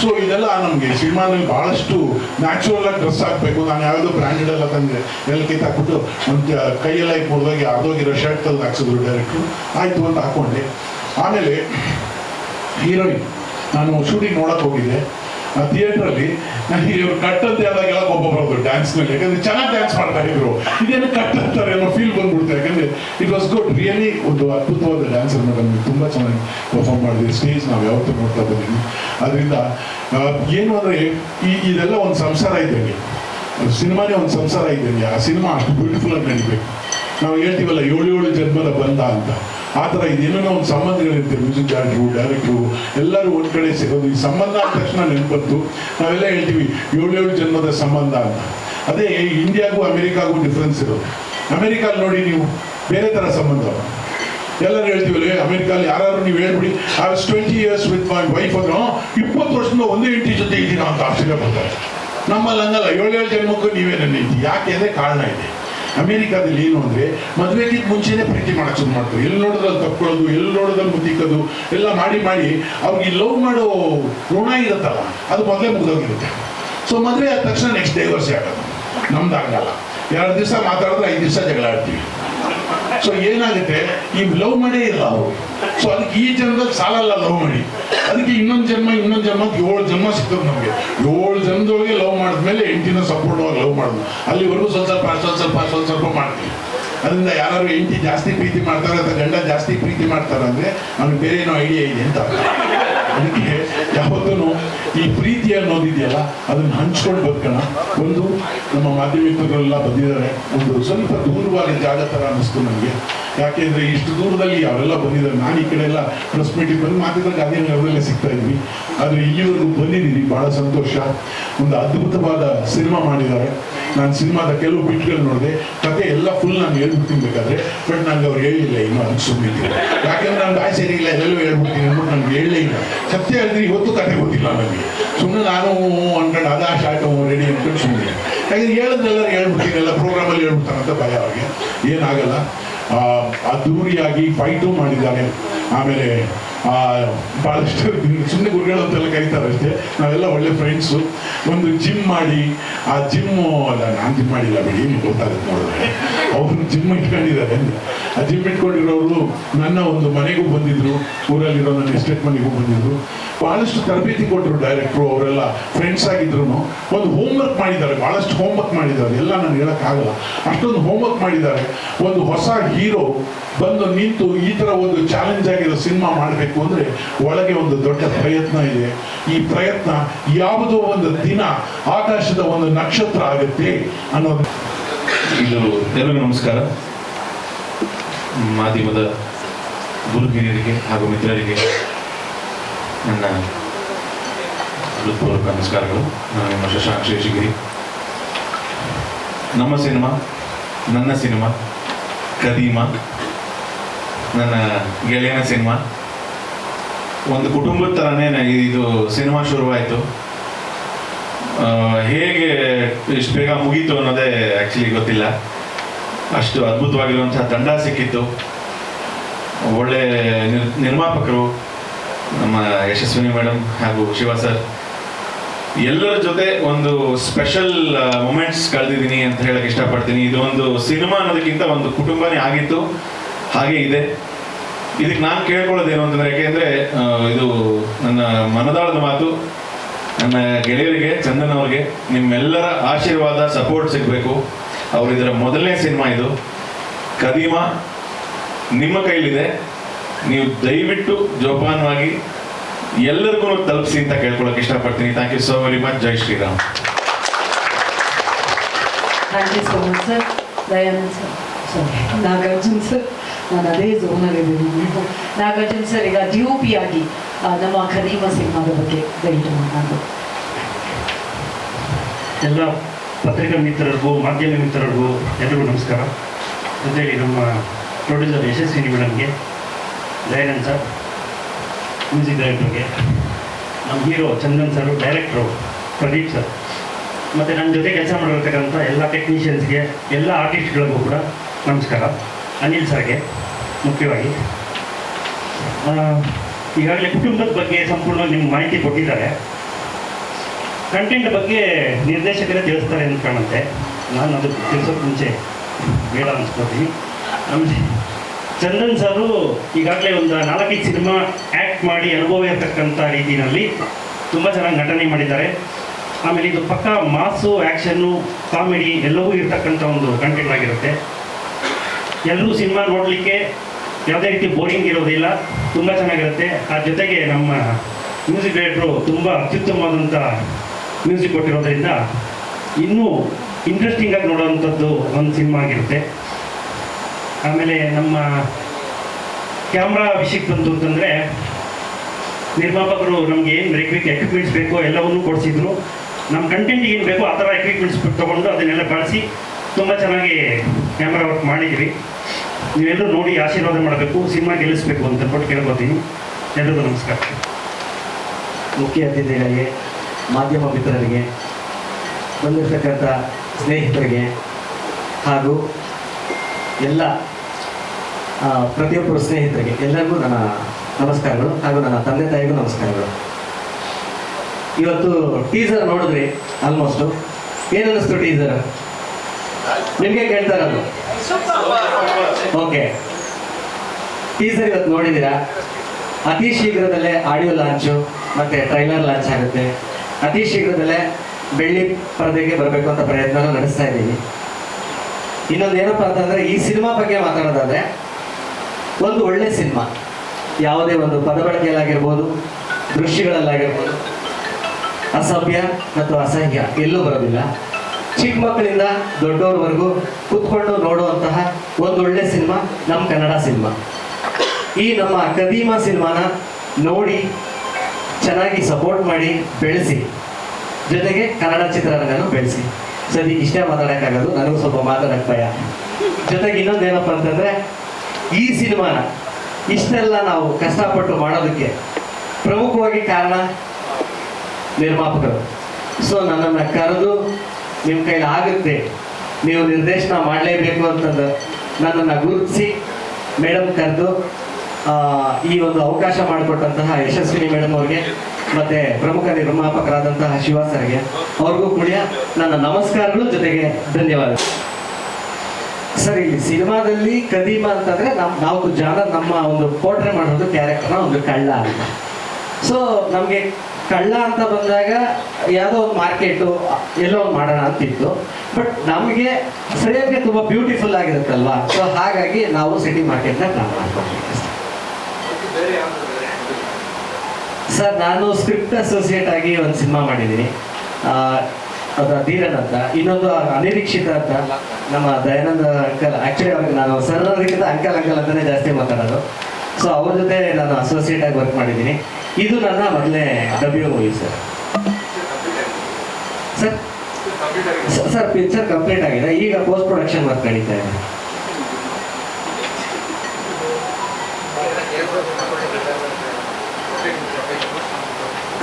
ಸೊ ಇದೆಲ್ಲ ನಮಗೆ ಸಿನಿಮಾದಲ್ಲಿ ಬಹಳಷ್ಟು ನ್ಯಾಚುರಲ್ ಆಗಿ ಡ್ರೆಸ್ ಹಾಕ್ಬೇಕು. ನಾನು ಯಾವುದೋ ಬ್ರ್ಯಾಂಡೆಡ್ ಎಲ್ಲ ತಂದೆ ಕೈ ಕಿತ್ತಾಕ್ಬಿಟ್ಟು ಒಂದು ಕೈಯೆಲ್ಲ ಮುರಿದೋಗಿ ಅದೋಗಿರೋ ಶರ್ಟ್ ತಂದು ಹಾಕ್ಸಿದ್ರು ಡೈರೆಕ್ಟ್ರು ಆಯ್ತು ಅಂತ ಹಾಕೊಂಡೆ. ಆಮೇಲೆ, ಹೀರೋಯಿನ್, ನಾನು ಶೂಟಿಂಗ್ ನೋಡಕ್ಕೆ ಹೋಗಿದ್ದೆ. ಆ ಥಿಯೇಟ್ರಲ್ಲಿ ನನಗೆ ಇವ್ರು ಕಟ್ಟಂತೆ ಆದಾಗ ಎಲ್ಲ ಒಬ್ಬ ಬರೋದು ಡ್ಯಾನ್ಸ್ನಲ್ಲಿ ಯಾಕಂದ್ರೆ ಚೆನ್ನಾಗಿ ಡ್ಯಾನ್ಸ್ ಮಾಡ್ತಾ ಇದ್ರು. ಇದೇನು ಕಟ್ಟಂತಾರೆ ಅನ್ನೋ ಫೀಲ್ ಬಂದ್ಬಿಡ್ತಾರೆ ಯಾಕಂದ್ರೆ ಇಟ್ ವಾಸ್ ಗುಡ್ ರಿಯಲಿ ಒಂದು ಅದ್ಭುತವಾದ ಡ್ಯಾನ್ಸರ್ ಮೇಡಮ್ ತುಂಬ ಚೆನ್ನಾಗಿ ಪರ್ಫಾರ್ಮ್ ಮಾಡಿದ್ವಿ ಸ್ಟೇಜ್ ನಾವು ಯಾವತ್ತೂ ನೋಡ್ತಾ ಬಂದೀವಿ ಅದರಿಂದ ಏನು ಅಂದರೆ ಈ, ಇದೆಲ್ಲ ಒಂದು ಸಂಸಾರ ಇದ್ದಂಗೆ ಸಿನಿಮಾನೇ ಒಂದು ಸಂಸಾರ ಇದ್ದಂಗೆ ಆ ಸಿನಿಮಾ ಅಷ್ಟು ಬ್ಯೂಟಿಫುಲ್ ಆಗಿ ನಡಿಬೇಕು. ನಾವು ಹೇಳ್ತೀವಲ್ಲ, ಏಳು ಏಳು ಜನ್ಮದ ಬಂದ ಅಂತ. ಆ ಥರ ಇದೇನೋ ಒಂದು ಸಂಬಂಧಗಳಿರುತ್ತೆ ಮ್ಯೂಸಿಕ್ ಡೈರೆಕ್ಟ್ರು ಡೈರೆಕ್ಟ್ರು ಎಲ್ಲರೂ ಒಂದು ಕಡೆ ಸಿಗೋದು ಈ ಸಂಬಂಧ ಆದ ತಕ್ಷಣ ನೆನಪತ್ತು. ನಾವೆಲ್ಲ ಹೇಳ್ತೀವಿ ಏಳು ಏಳು ಜನ್ಮದ ಸಂಬಂಧ ಅಂತ. ಅದೇ ಇಂಡಿಯಾಗೂ ಅಮೆರಿಕಾಗೂ ಡಿಫ್ರೆನ್ಸ್ ಇರೋದು ಅಮೆರಿಕಲ್ಲಿ ನೋಡಿ ನೀವು ಬೇರೆ ಥರ ಸಂಬಂಧ. ಎಲ್ಲರೂ ಹೇಳ್ತೀವಲ್ಲ ಏ, ಅಮೆರಿಕಲ್ಲಿ ಯಾರು ನೀವು ಹೇಳ್ಬಿಡಿ I was twenty years with my wife ಅಂದ್ರೆ ಇಪ್ಪತ್ತು ವರ್ಷದಿಂದ ಒಂದೇ ಇಂಟಿ ಜೊತೆ ಇದ್ದೀರಾ ಅಂತ ಆಶ್ಚರ್ಯ ಪಡ್ತಾರೆ. ನಮ್ಮಲ್ಲಿ ಹಂಗಲ್ಲ ಏಳೇಳು ಜನ್ಮಕ್ಕೂ ನೀವೇ ನನ್ನ ಯಾಕೆ ಅಂದರೆ ಕಾರಣ ಇದೆ. ಅಮೆರಿಕಾದಲ್ಲಿ ಏನು ಅಂದರೆ, ಮದುವೆಗಿಂತ ಮುಂಚೆನೇ ಪ್ರೀತಿ ಮಾಡಕ್ಕೆ ಶುರು ಮಾಡ್ತಾರೆ. ಎಲ್ಲಿ ನೋಡಿದ್ರಲ್ಲಿ ತಪ್ಕೊಳ್ಳೋದು, ಎಲ್ಲಿ ನೋಡಿದ್ರಲ್ಲಿ ಮುತ್ತಿಕ್ಕೋದು, ಎಲ್ಲ ಮಾಡಿ ಮಾಡಿ ಅವ್ರಿಗೆ ಲವ್ ಮಾಡೋ ಋಣ ಇರುತ್ತಲ್ಲ, ಅದು ಮೊದಲೇ ಮುಗಿದೋಗಿರುತ್ತೆ. ಸೊ ಮದುವೆ ಆದ ತಕ್ಷಣ ನೆಕ್ಸ್ಟ್ ಡೈವರ್ಸ್ ಆಗೋದು ನಮ್ದು ಆಗಲ್ಲ ಎರಡು ದಿವಸ ಮಾತಾಡಿದ್ರೆ ಐದು ದಿವಸ ಜಗಳ ಆಡ್ತೀವಿ. ಸೊ ಏನಾಗುತ್ತೆ? ಈ ಲವ್ ಮಾಡೇ ಇಲ್ಲ ಅವರು. ಸೊ ಅದಕ್ಕೆ ಈ ಜನ್ಮದಲ್ಲಿ ಸಾಲಲ್ಲ ಲವ್ ಮಾಡಿ. ಅದಕ್ಕೆ ಇನ್ನೊಂದು ಜನ್ಮ ಇನ್ನೊಂದು ಜನ್ಮ ಏಳು ಜನ್ಮ ಸಿಗ್ತದೆ ನಮಗೆ. ಏಳು ಜನ್ಮದೊಳಗೆ ಲವ್ ಮಾಡಿದ್ಮೇಲೆ ಹೆಂಡತಿನ ಸಂಪೂರ್ಣವಾಗಿ ಲವ್ ಮಾಡೋದು. ಅಲ್ಲಿವರೆಗೂ ಸ್ವಲ್ಪ ಸ್ವಲ್ಪ ಸ್ವಲ್ಪ ಸ್ವಲ್ಪ ಸ್ವಲ್ಪ ಸ್ವಲ್ಪ ಮಾಡ್ತೀವಿ. ಅದರಿಂದ ಯಾರು ಹೆಂಡತಿ ಜಾಸ್ತಿ ಪ್ರೀತಿ ಮಾಡ್ತಾರೆ ಅಥವಾ ಗಂಡ ಜಾಸ್ತಿ ಪ್ರೀತಿ ಮಾಡ್ತಾರೆ ಅಂದ್ರೆ ಅವ್ನಿಗೆ ಬೇರೆ ಏನೋ ಐಡಿಯಾ ಇದೆ ಅಂತ ಅದಕ್ಕೆ ಯಾವತ್ತೂ ಈ ಪ್ರೀತಿ ಅನ್ನೋದಿದೆಯಲ್ಲ ಅದನ್ನ ಹಂಚ್ಕೊಂಡು ಬದುಕೋಣ. ಒಂದು ನಮ್ಮ ಮಾಧ್ಯಮಿಕರೆಲ್ಲ ಬಂದಿದ್ದಾರೆ, ಒಂದು ಸ್ವಲ್ಪ ದೂರವಾದ ಜಾಗ ಥರ ಅನ್ನಿಸ್ತು ನನಗೆ ಯಾಕೆಂದ್ರೆ ಇಷ್ಟು ದೂರದಲ್ಲಿ ಅವರೆಲ್ಲ ಬಂದಿದ್ದಾರೆ, ನಾನು ಈ ಕಡೆ ಎಲ್ಲ ಪ್ರೆಸ್ ಮೀಟಿಂಗ್ ಬಂದು ಮಾತಿದ್ರೆ ಗಾಂಧಿನಗರದಲ್ಲೇ ಸಿಗ್ತಾ ಇದ್ವಿ. ಆದರೆ ಇಲ್ಲಿವರೆಗೂ ಬಂದಿದ್ದೀವಿ, ಬಹಳ ಸಂತೋಷ. ಒಂದು ಅದ್ಭುತವಾದ ಸಿನಿಮಾ ಮಾಡಿದ್ದಾರೆ. ನಾನು ಸಿನಿಮಾದ ಕೆಲವು ಬಿಟ್ಗಳು ನೋಡಿದೆ, ಕತೆ ಎಲ್ಲ ಫುಲ್ ನಾನು ಹೇಳ್ಬಿಡ್ತೀನಿ ಬೇಕಾದ್ರೆ ಬಟ್ ನನಗೆ ಅವ್ರು ಹೇಳಿಲ್ಲ ಇನ್ನೂ ಅದಕ್ಕೆ ಸುಮ್ಮನಿದ್ದೀನಿ ಯಾಕೆಂದ್ರೆ ಬಾಯ್ ಸರಿ ಇಲ್ಲ ಎಲ್ಲೆಲ್ಲೂ ಹೇಳ್ಬಿಡ್ತೀನಿ ಅಂದ್ಬಿಟ್ಟು ನನಗೆ ಹೇಳಲೇ ಇಲ್ಲ. ಸತ್ಯ ಹೇಳಿದ್ರೆ ಇವತ್ತು ಕತೆ ಗೊತ್ತಿಲ್ಲ ನನಗೆ ಸುಮ್ಮನೆ ನಾನು ಅನ್ಕೊಂಡು ಅದ ಶಾರ್ಟ್ ರೆಡಿ ಅನ್ಕೊಂಡು ಸುಮ್ಮನೆ ಯಾಕಂದ್ರೆ ಹೇಳಿದ್ರೆಲ್ಲ ಹೇಳ್ಬಿಡ್ತೀನಿ, ಎಲ್ಲ ಪ್ರೋಗ್ರಾಮಲ್ಲಿ ಹೇಳ್ಬಿಡ್ತಾರಂತ ಭಯ ಅವ್ರಿಗೆ. ಏನಾಗಲ್ಲ. ಅದ್ದೂರಿಯಾಗಿ ಫೈಟು ಮಾಡಿದ್ದಾರೆ. ಆಮೇಲೆ ಭಾಳಷ್ಟು ಸುಮ್ಮನೆ ಗುರುಗಳು ಅಂತೆಲ್ಲ ಕರೀತಾರೆ ಅಷ್ಟೇ. ನಾವೆಲ್ಲ ಒಳ್ಳೆ ಫ್ರೆಂಡ್ಸು ಒಂದು ಜಿಮ್ ಮಾಡಿ, ಆ ಜಿಮ್ಮು ಅಲ್ಲ, ನಾನು ಜಿಮ್ ಮಾಡಿಲ್ಲ ಬಿಡಿ, ನಿಮ್ಗೆ ಗೊತ್ತಾಗುತ್ತೆ ನೋಡಿದ್ರೆ. ಅವರು ಜಿಮ್ ಇಟ್ಕೊಂಡಿದ್ದಾರೆ. ಆ ಜಿಮ್ ಇಟ್ಕೊಂಡಿರೋರು ನನ್ನ ಒಂದು ಮನೆಗೂ ಬಂದಿದ್ರು, ಊರಲ್ಲಿರೋ ನನ್ನ ಎಸ್ಟೇಟ್ ಮನೆಗೂ ಬಂದಿದ್ರು. ಬಹಳಷ್ಟು ತರಬೇತಿ ಕೊಟ್ಟರು ಡೈರೆಕ್ಟ್ರು ಅವರೆಲ್ಲ ಫ್ರೆಂಡ್ಸ್ ಆಗಿದ್ರು ಒಂದು ಹೋಮ್ವರ್ಕ್ ಮಾಡಿದ್ದಾರೆ, ಬಹಳಷ್ಟು ಹೋಮ್ವರ್ಕ್ ಮಾಡಿದ್ದಾರೆ. ಎಲ್ಲ ನಾನು ಹೇಳೋಕ್ಕಾಗಲ್ಲ. ಅಷ್ಟೊಂದು ಹೋಮ್ವರ್ಕ್ ಮಾಡಿದ್ದಾರೆ. ಒಂದು ಹೊಸ ಹೀರೋ ಬಂದು ನಿಂತು ಈ ಥರ ಒಂದು ಚಾಲೆಂಜ್ ಆಗಿರೋ ಸಿನಿಮಾ ಮಾಡಬೇಕು ಅಂದರೆ ಒಳಗೆ ಒಂದು ದೊಡ್ಡ ಪ್ರಯತ್ನ ಇದೆ. ಈ ಪ್ರಯತ್ನ ಯಾವುದೋ ಒಂದು ದಿನ ಆಕಾಶದ ಒಂದು ನಕ್ಷತ್ರ ಆಗುತ್ತೆ ಅನ್ನೋದು. ಇದು ಎಲ್ಲರಿಗೂ ನಮಸ್ಕಾರ. ಮಾಧ್ಯಮದ ಗುರುಗಿರಿಯರಿಗೆ ಹಾಗೂ ಮಿತ್ರರಿಗೆ ನನ್ನ ಹೃತ್ಪೂರ್ವಕ ನಮಸ್ಕಾರಗಳು. ನಾನು ನಿಮ್ಮ ಶಶಾಂಕ್ ಶೇಷಗಿರಿ. ನಮ್ಮ ಸಿನಿಮಾ, ನನ್ನ ಸಿನಿಮಾ, ಕದೀಮ, ನನ್ನ ಗೆಳೆಯನ ಸಿನಿಮಾ ಒಂದು ಕುಟುಂಬದ ಥರನೇ ಇದು ಸಿನಿಮಾ ಶುರುವಾಯಿತು. ಹೇಗೆ ಇಷ್ಟು ಬೇಗ ಮುಗೀತು ಅನ್ನೋದೇ ಆ್ಯಕ್ಚುಲಿ ಗೊತ್ತಿಲ್ಲ. ಅಷ್ಟು ಅದ್ಭುತವಾಗಿರುವಂತಹ ತಂಡ ಸಿಕ್ಕಿತ್ತು. ಒಳ್ಳೆ ನಿರ್- ನಿರ್ಮಾಪಕರು, ನಮ್ಮ ಯಶಸ್ವಿನಿ ಮೇಡಮ್ ಹಾಗೂ ಶಿವ ಸರ್. ಎಲ್ಲರ ಜೊತೆ ಒಂದು ಸ್ಪೆಷಲ್ ಮೂಮೆಂಟ್ಸ್ ಕಳೆದಿದ್ದೀನಿ ಅಂತ ಹೇಳಕ್ ಇಷ್ಟಪಡ್ತೀನಿ. ಇದು ಒಂದು ಸಿನಿಮಾ ಅನ್ನೋದಕ್ಕಿಂತ ಒಂದು ಕುಟುಂಬನೇ ಆಗಿತ್ತು. ಹಾಗೆ ಇದೆ. ಇದಕ್ಕೆ ನಾನು ಕೇಳ್ಕೊಳ್ಳೋದೇನು ಅಂತಂದ್ರೆ, ಯಾಕೆಂದ್ರೆ ಇದು ನನ್ನ ಮನದಾಳದ ಮಾತು, ನನ್ನ ಗೆಳೆಯರಿಗೆ ಚಂದನ್ ಅವ್ರಿಗೆ ನಿಮ್ಮೆಲ್ಲರ ಆಶೀರ್ವಾದ ಸಪೋರ್ಟ್ ಸಿಗಬೇಕು. ಅವ್ರ ಇದರ ಮೊದಲನೇ ಸಿನಿಮಾ ಇದು. ಕದೀಮ ನಿಮ್ಮ ಕೈಲಿದೆ. ನೀವು ದಯವಿಟ್ಟು ಜೋಪಾನವಾಗಿ ಎಲ್ಲರಿಗೂ ತಲುಪಿಸಿ ಅಂತ ಕೇಳ್ಕೊಳಕ್ ಇಷ್ಟಪಡ್ತೀನಿ. Thank you so very much Jai Shriram thank you so much sir Dayanand sir Nagarjun sir ನಾನು ಅದೇ ಝೋನಲ್ಲಿದ್ದೀನಿ ನಾಗಾರ್ಜುನ್ ಸರ್ ಈಗ ಡಿ ಒ ಪಿ ಆಗಿ ನಮ್ಮ ಖದೀಮ ಸಿನಿಮಾದ ಬಗ್ಗೆ ದಯವಿಟ್ಟು ಮಾತನಾಡಬೇಕು ಎಲ್ಲ ಪತ್ರಿಕಾ ಮಿತ್ರರಿಗೂ, ಮಾಧ್ಯಮ ಮಿತ್ರರಿಗೂ ಎಲ್ಲರಿಗೂ ನಮಸ್ಕಾರ. ಜೊತೆಗೆ ನಮ್ಮ ಪ್ರೊಡ್ಯೂಸರ್ ಯಶಸ್ವಿನಿ ಮೇಡಮ್ಗೆ, ದಯಾನಂದ್ ಸರ್ ಮ್ಯೂಸಿಕ್ ಡೈರೆಕ್ಟರ್ಗೆ, ನಮ್ಮ hero Chandan sir director Pradeep sir ಮತ್ತು ನನ್ನ ಜೊತೆ ಕೆಲಸ ಮಾಡಿರ್ತಕ್ಕಂಥ ಎಲ್ಲ ಟೆಕ್ನಿಷಿಯನ್ಸ್ಗೆ ಎಲ್ಲ ಆರ್ಟಿಸ್ಟ್ಗಳಿಗೂ ಕೂಡ ನಮಸ್ಕಾರ. ಅನಿಲ್ ಸರ್ಗೆ, ಮುಖ್ಯವಾಗಿ. ಈಗಾಗಲೇ ಕುಟುಂಬದ ಬಗ್ಗೆ ಸಂಪೂರ್ಣವಾಗಿ ನಿಮ್ಗೆ ಮಾಹಿತಿ ಕೊಟ್ಟಿದ್ದಾರೆ. ಕಂಟೆಂಟ್ ಬಗ್ಗೆ ನಿರ್ದೇಶಕರೇ ತಿಳಿಸ್ತಾರೆ ಅಂತ ಕಾಣುತ್ತೆ ನಾನು ಅದು ತಿಳಿಸೋಕೆ ಮುಂಚೆ ಬೇಡ ಅನ್ಸ್ಕೊತೀನಿ ಆಮೇಲೆ ಚಂದನ್ ಸರು ಈಗಾಗಲೇ ಒಂದು ನಾಲ್ಕೈದು ಸಿನಿಮಾ ಆ್ಯಕ್ಟ್ ಮಾಡಿ ಅನುಭವ ಇರತಕ್ಕಂಥ ರೀತಿಯಲ್ಲಿ ತುಂಬ ಚೆನ್ನಾಗಿ ನಟನೆ ಮಾಡಿದ್ದಾರೆ. ಆಮೇಲೆ ಇದು ಪಕ್ಕ ಮಾಸು, ಆ್ಯಕ್ಷನ್ನು, ಕಾಮಿಡಿ ಎಲ್ಲವೂ ಇರತಕ್ಕಂಥ ಒಂದು ಕಂಟೆಂಟ್ ಆಗಿರುತ್ತೆ. ಎಲ್ಲರೂ ಸಿನಿಮಾ ನೋಡಲಿಕ್ಕೆ ಯಾವುದೇ ರೀತಿ ಬೋರಿಂಗ್ ಇರೋದಿಲ್ಲ. ತುಂಬ ಚೆನ್ನಾಗಿರುತ್ತೆ. ಆ ಜೊತೆಗೆ ನಮ್ಮ ಮ್ಯೂಸಿಕ್ ಡೈರೆಕ್ಟ್ರು ತುಂಬ ಅತ್ಯುತ್ತಮವಾದಂಥ ಮ್ಯೂಸಿಕ್ ಕೊಟ್ಟಿರೋದ್ರಿಂದ ಇನ್ನೂ ಇಂಟ್ರೆಸ್ಟಿಂಗಾಗಿ ನೋಡೋವಂಥದ್ದು ಒಂದು ಸಿನಿಮಾ ಆಗಿರುತ್ತೆ. ಆಮೇಲೆ ನಮ್ಮ ಕ್ಯಾಮ್ರಾ ವಿಷಯಕ್ಕೆ ಬಂತು ಅಂತಂದರೆ ನಿರ್ಮಾಪಕರು ನಮಗೆ ಏನು ಬೇಕು ಎಕ್ವಿಪ್ಮೆಂಟ್ಸ್ ಬೇಕೋ ಎಲ್ಲವನ್ನೂ ಕೊಡಿಸಿದ್ರು. ನಮ್ಮ ಕಂಟೆಂಟ್ ಏನು ಬೇಕೋ ಆ ಥರ ಎಕ್ವಿಪ್ಮೆಂಟ್ಸ್ ತೊಗೊಂಡು ಅದನ್ನೆಲ್ಲ ಬಳಸಿ ತುಂಬ ಚೆನ್ನಾಗಿ ಕ್ಯಾಮ್ರಾ ವರ್ಕ್ ಮಾಡಿದ್ವಿ ನೀವೆಲ್ಲರೂ ನೋಡಿ, ಆಶೀರ್ವಾದ ಮಾಡಬೇಕು, ಸಿನಿಮಾ ಗೆಲ್ಲಿಸ್ಬೇಕು ಅಂತ ಅಂದ್ಬಿಟ್ಟು ಕೇಳ್ಕೊತೀನಿ. ಎಲ್ಲರಿಗೂ ನಮಸ್ಕಾರ. ಮುಖ್ಯ ಅತಿಥಿಗಳಿಗೆ, ಮಾಧ್ಯಮ ಮಿತ್ರರಿಗೆ, ಬಂದಿರತಕ್ಕಂಥ ಸ್ನೇಹಿತರಿಗೆ ಹಾಗೂ ಎಲ್ಲ ಪ್ರತಿಯೊಬ್ಬರು ಸ್ನೇಹಿತರಿಗೆ ಎಲ್ಲರಿಗೂ ನನ್ನ ನಮಸ್ಕಾರಗಳು ಹಾಗೂ ನನ್ನ ತಂದೆ ತಾಯಿಗೂ ನಮಸ್ಕಾರಗಳು. ಇವತ್ತು ಟೀಸರ್ ನೋಡಿದ್ರಿ ಆಲ್ಮೋಸ್ಟು ಏನಿಸ್ತು ಟೀಸರ್ ನಿಮಗೆ ಕೇಳ್ತಾ ಇರೋದು ಓಕೆ. ಟೀಸರ್ ಇವತ್ತು ನೋಡಿದ್ದೀರಾ? ಅತಿ ಶೀಘ್ರದಲ್ಲೇ ಆಡಿಯೋ ಲಾಂಚು ಮತ್ತೆ ಟ್ರೈಲರ್ ಲಾಂಚ್ ಆಗುತ್ತೆ. ಅತಿ ಶೀಘ್ರದಲ್ಲೇ ಬೆಳ್ಳಿ ಪರದೆಗೆ ಬರಬೇಕು ಅಂತ ಪ್ರಯತ್ನ ನಡೆಸ್ತಾ ಇದ್ದೀವಿ. ಇನ್ನೊಂದು ಏನಪ್ಪಾ ಅಂತಂದ್ರೆ ಈ ಸಿನಿಮಾ ಬಗ್ಗೆ ಮಾತಾಡೋದಾದ್ರೆ, ಒಂದು ಒಳ್ಳೆ ಸಿನಿಮಾ. ಯಾವುದೇ ಒಂದು ಪದ ಬಳಕೆಯಲ್ಲಾಗಿರ್ಬೋದು ದೃಶ್ಯಗಳಲ್ಲಾಗಿರ್ಬೋದು. ಅಸಭ್ಯ ಮತ್ತು ಅಸಹ್ಯ ಎಲ್ಲೂ ಬರೋದಿಲ್ಲ. ಚಿಕ್ಕ ಮಕ್ಕಳಿಂದ ದೊಡ್ಡವ್ರವರೆಗೂ ಕೂತ್ಕೊಂಡು ನೋಡುವಂತಹ ಒಂದೊಳ್ಳೆ ಸಿನಿಮಾ ನಮ್ಮ ಕನ್ನಡ ಸಿನಿಮಾ. ಈ ನಮ್ಮ ಕದೀಮ ಸಿನಿಮಾನ ನೋಡಿ ಚೆನ್ನಾಗಿ ಸಪೋರ್ಟ್ ಮಾಡಿ ಬೆಳೆಸಿ. ಜೊತೆಗೆ ಕನ್ನಡ ಚಿತ್ರರಂಗನೂ ಬೆಳೆಸಿ. ಸರಿ, ಇಷ್ಟೇ ಮಾತಾಡೋಕ್ಕಾಗೋದು. ನನಗೂ ಸ್ವಲ್ಪ ಮಾತಾಡಕ್ಕೆ ಭಯ ಜೊತೆಗೆ ಇನ್ನೊಂದೇನಪ್ಪ ಅಂತಂದರೆ, ಈ ಸಿನಿಮಾನ ಇಷ್ಟೆಲ್ಲ ನಾವು ಕಷ್ಟಪಟ್ಟು ಮಾಡೋದಕ್ಕೆ ಪ್ರಮುಖವಾಗಿ ಕಾರಣ ನಿರ್ಮಾಪಕರು. ಸೊ ನನ್ನನ್ನು ಕರೆದು ನಿಮ್ಮ ಕೈಲಿ ಆಗುತ್ತೆ. ನೀವು ನಿರ್ದೇಶನ ಮಾಡಲೇಬೇಕು ಅಂತಂದು ನನ್ನನ್ನು ಗುರುತಿಸಿ ಮೇಡಮ್ ಕರೆದು ಈ ಒಂದು ಅವಕಾಶ ಮಾಡಿಕೊಟ್ಟಂತಹ ಯಶಸ್ವಿನಿ ಮೇಡಮ್ ಅವ್ರಿಗೆ, ಮತ್ತೆ ಪ್ರಮುಖ ನಿರ್ಮಾಪಕರಾದಂತಹ ಶಿವ ಸರ್ಗೆ, ಅವ್ರಿಗೂ ಕೂಡ ನನ್ನ ನಮಸ್ಕಾರಗಳು, ಜೊತೆಗೆ ಧನ್ಯವಾದ. ಸರ್, ಇಲ್ಲಿ ಸಿನಿಮಾದಲ್ಲಿ ಕದೀಮ ಅಂತಂದ್ರೆ ನಮ್, ನಾವು ಜಾನ ನಮ್ಮ ಒಂದು ಪೋಟ್ರೆ ಮಾಡೋದು ಕ್ಯಾರೆಕ್ಟರ್ನ ಒಂದು ಕಳ್ಳ ಅಂತ. ಸೊ ನಮಗೆ ಕಳ್ಳ ಅಂತ ಬಂದಾಗ ಯಾವುದೋ ಒಂದು ಮಾರ್ಕೆಟು, ಎಲ್ಲೋ ಒಂದು ಮಾಡೋಣ ಅಂತಿತ್ತು. ಬಟ್ ನಮಗೆ ಸರಿಯಾಗಿ ತುಂಬ ಬ್ಯೂಟಿಫುಲ್ ಆಗಿರುತ್ತಲ್ವಾ? ಸೊ ಹಾಗಾಗಿ ನಾವು ಸಿಟಿ ಮಾರ್ಕೆಟ್ನ ಪ್ಲಾನ್ ಮಾಡ್ಕೊಂಡಿದ್ದೀವಿ ಸರ್ ನಾನು ಸ್ಕ್ರಿಪ್ಟ್ ಅಸೋಸಿಯೇಟ್ ಆಗಿ ಒಂದು ಸಿನಿಮಾ ಮಾಡಿದ್ದೀನಿ. ಅದು ಧೀರನ್ ಅಂತ. ಇನ್ನೊಂದು ಅನಿರೀಕ್ಷಿತ ಅಂತ. ನಮ್ಮ ದಯಾನಂದ ಅಂಕಲ್. ಆ್ಯಕ್ಚುಲಿ ಅವ್ರಿಗೆ ನಾನು ಸರ್ ಅನ್ನೋದಕ್ಕಿಂತ ಅಂಕಲ್ ಅಂಕಲ್ ಅಂತಾನೆ ಜಾಸ್ತಿ ಮಾತಾಡೋದು. ಸೊ ಅವ್ರ ಜೊತೆ ನಾನು ಅಸೋಸಿಯೇಟ್ ಆಗಿ ವರ್ಕ್ ಮಾಡಿದ್ದೀನಿ. ಇದು ನನ್ನ ಮೊದಲೇ debut movie sir sir sir picture complete ಆಗಿದೆ. ಈಗ ಪೋಸ್ಟ್ ಪ್ರೊಡಕ್ಷನ್ ವರ್ಕ್ ನಡೀತಾ ಇದೆ.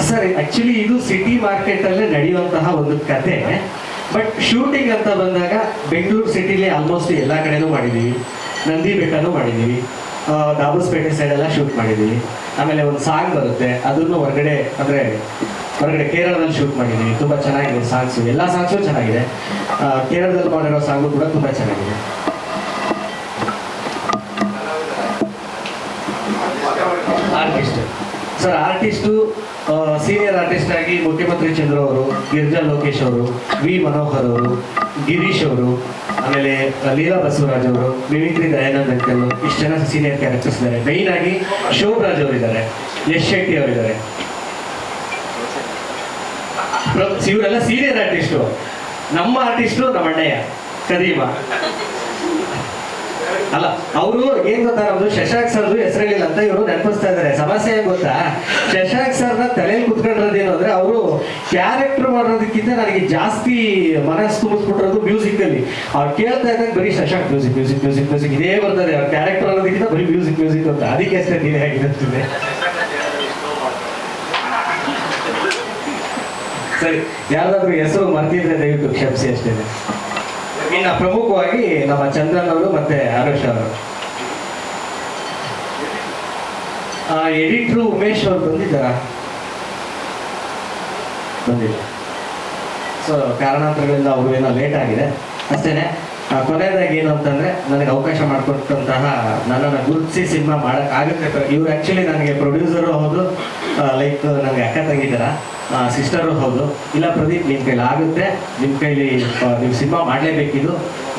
ಸರ್ ಆಕ್ಚುಲಿ ಇದು ಸಿಟಿ ಮಾರ್ಕೆಟ್ ಅಲ್ಲೇ ನಡೆಯುವಂತಹ ಒಂದು ಕತೆ. ಬಟ್ ಶೂಟಿಂಗ್ ಅಂತ ಬಂದಾಗ ಬೆಂಗಳೂರು ಸಿಟಿಲಿ ಆಲ್ಮೋಸ್ಟ್ ಎಲ್ಲ ಕಡೆನೂ ಮಾಡಿದ್ದೀವಿ ನಂದಿ ಬೆಟ್ಟನೂ ಮಾಡಿದ್ದೀವಿ ದಾಬಸ್ಪೇಟೆ ಸೈಡ್ ಎಲ್ಲ ಶೂಟ್ ಮಾಡಿದ್ದೀವಿ ಆಮೇಲೆ ಒಂದು ಸಾಂಗ್ ಬರುತ್ತೆ ಅದನ್ನು ಹೊರಗಡೆ, ಅಂದ್ರೆ ಹೊರಗಡೆ ಕೇರಳದಲ್ಲಿ ಶೂಟ್ ಮಾಡಿದ್ದೀವಿ ತುಂಬಾ ಚೆನ್ನಾಗಿದೆ ಸಾಂಗ್ಸು ಎಲ್ಲ ಸಾಂಗ್ಸು ಚೆನ್ನಾಗಿದೆ. ಕೇರಳದಲ್ಲಿ ಮಾಡಿರೋ ಸಾಂಗು ಕೂಡ ತುಂಬಾ ಚೆನ್ನಾಗಿದೆ. Artist sir artist senior artist ಆಗಿ ಮುಖ್ಯಮಂತ್ರಿ ಚಂದ್ರ ಅವರು, ಗಿರಿಜಾ ಲೋಕೇಶ್ ಅವರು, ವಿ ಮನೋಹರ್ ಅವರು, ಗಿರೀಶ್ ಅವರು, ಆಮೇಲೆ ಲೀಲಾ ಬಸವರಾಜ್ ಅವರು ಮಿಮಿಕ್ರಿ ದಯಾನಂದ್ ಅಂಕಲ್ ಇಷ್ಟು ಜನ ಸೀನಿಯರ್ ಕ್ಯಾರೆಕ್ಟರ್ಸ್ ಇದ್ದಾರೆ. ಮೈನ್ ಆಗಿ ಶೋಭರಾಜ್ ಅವರು ಇದ್ದಾರೆ, ಯಶ್ ಶೆಟ್ಟಿ ಅವರಿದ್ದಾರೆ ಇವರೆಲ್ಲ ಸೀನಿಯರ್ ಆರ್ಟಿಸ್ಟು ನಮ್ಮ ಆರ್ಟಿಸ್ಟು ನಮ್ಮ ಅಣ್ಣಯ್ಯ, ಕದೀಮ. ಅಲ್ಲ, ಅವರು ಏನ್ ಗೊತ್ತಾ ನಮ್ದು? ಶಶಾಂಕ್ ಸರ್ದು ಹೆಸರಿಲ್ಲ ಅಂತ ಇವರು ನೆನಪಿಸ್ತಾ ಇದಾರೆ. ಸಮಸ್ಯೆ ಏನ್ ಗೊತ್ತಾ? ಶಶಾಂಕ್ ಸರ್ನ ತಲೆಯಲ್ಲಿ ಕುತ್ಕೊಂಡಿರೋದೇನು ಅಂದ್ರೆ ಅವರು ಕ್ಯಾರೆಕ್ಟರ್ ಮಾಡೋದಕ್ಕಿಂತ ನನಗೆ ಜಾಸ್ತಿ ಮನಸ್ಸು ತುಂಬಿಸ್ಬಿಟ್ಟಿರೋದು ಮ್ಯೂಸಿಕ್ ಅಲ್ಲಿ. ಅವ್ರು ಕೇಳ್ತಾ ಇದ್ದಾಗ ಬರೀ Shashank music music music music ಇದೇ ಬರ್ತದೆ. ಅವ್ರ ಕ್ಯಾರೆಕ್ಟರ್ ಅನ್ನೋದಕ್ಕಿಂತ ಬರೀ ಮ್ಯೂಸಿಕ್ ಮ್ಯೂಸಿಕ್ ಅಂತ. ಅದಕ್ಕೆ ಅಷ್ಟೇ ನೀನೇ ಆಗಿರುತ್ತದೆ ಸರಿ, ಯಾವ್ದಾದ್ರು ಹೆಸರು ಮರ್ತಿದ್ರೆ ದಯವಿಟ್ಟು ಕ್ಷಮಿಸಿ ಅಷ್ಟೇ ಇನ್ನು ಪ್ರಮುಖವಾಗಿ ನಮ್ಮ ಚಂದ್ರನ್ ಅವರು ಮತ್ತೆ ಹರೀಶ್ ಅವರು. ಎಡಿಟ್ರು ಉಮೇಶ್ ಅವರು ಬಂದಿದ್ದಾರಾ? ಬಂದಿಲ್ಲ. ಸೊ ಕಾರಣಾಂತರಗಳಿಂದ ಅವರು ಏನೋ ಲೇಟ್ ಆಗಿದೆ. ಅಷ್ಟೇನೆ? ಕೊನೆಯದಾಗಿ ಏನು ಅಂತಂದ್ರೆ, ನನಗೆ ಅವಕಾಶ ಮಾಡಿಕೊಟ್ಟಂತಹ ನನ್ನನ್ನು ಗುರುತಿಸಿ ಸಿನಿಮಾ ಮಾಡಕ್ ಆಗುತ್ತೆ. ಇವ್ರು ಆಕ್ಚುಲಿ ನನಗೆ ಪ್ರೊಡ್ಯೂಸರು ಹೌದು ಲೈಕ್ ನನಗೆ ಅಕ್ಕ ತಂಗಿದಾರ ಸಿಸ್ಟರು ಹೌದು. ಇಲ್ಲ ಪ್ರದೀಪ್ ನಿಮ್ಮ ಕೈಲಿ ಆಗುತ್ತೆ. ನಿಮ್ಮ ಕೈಲಿ ನೀವು ಸಿನಿಮಾ ಮಾಡಲೇಬೇಕಿದು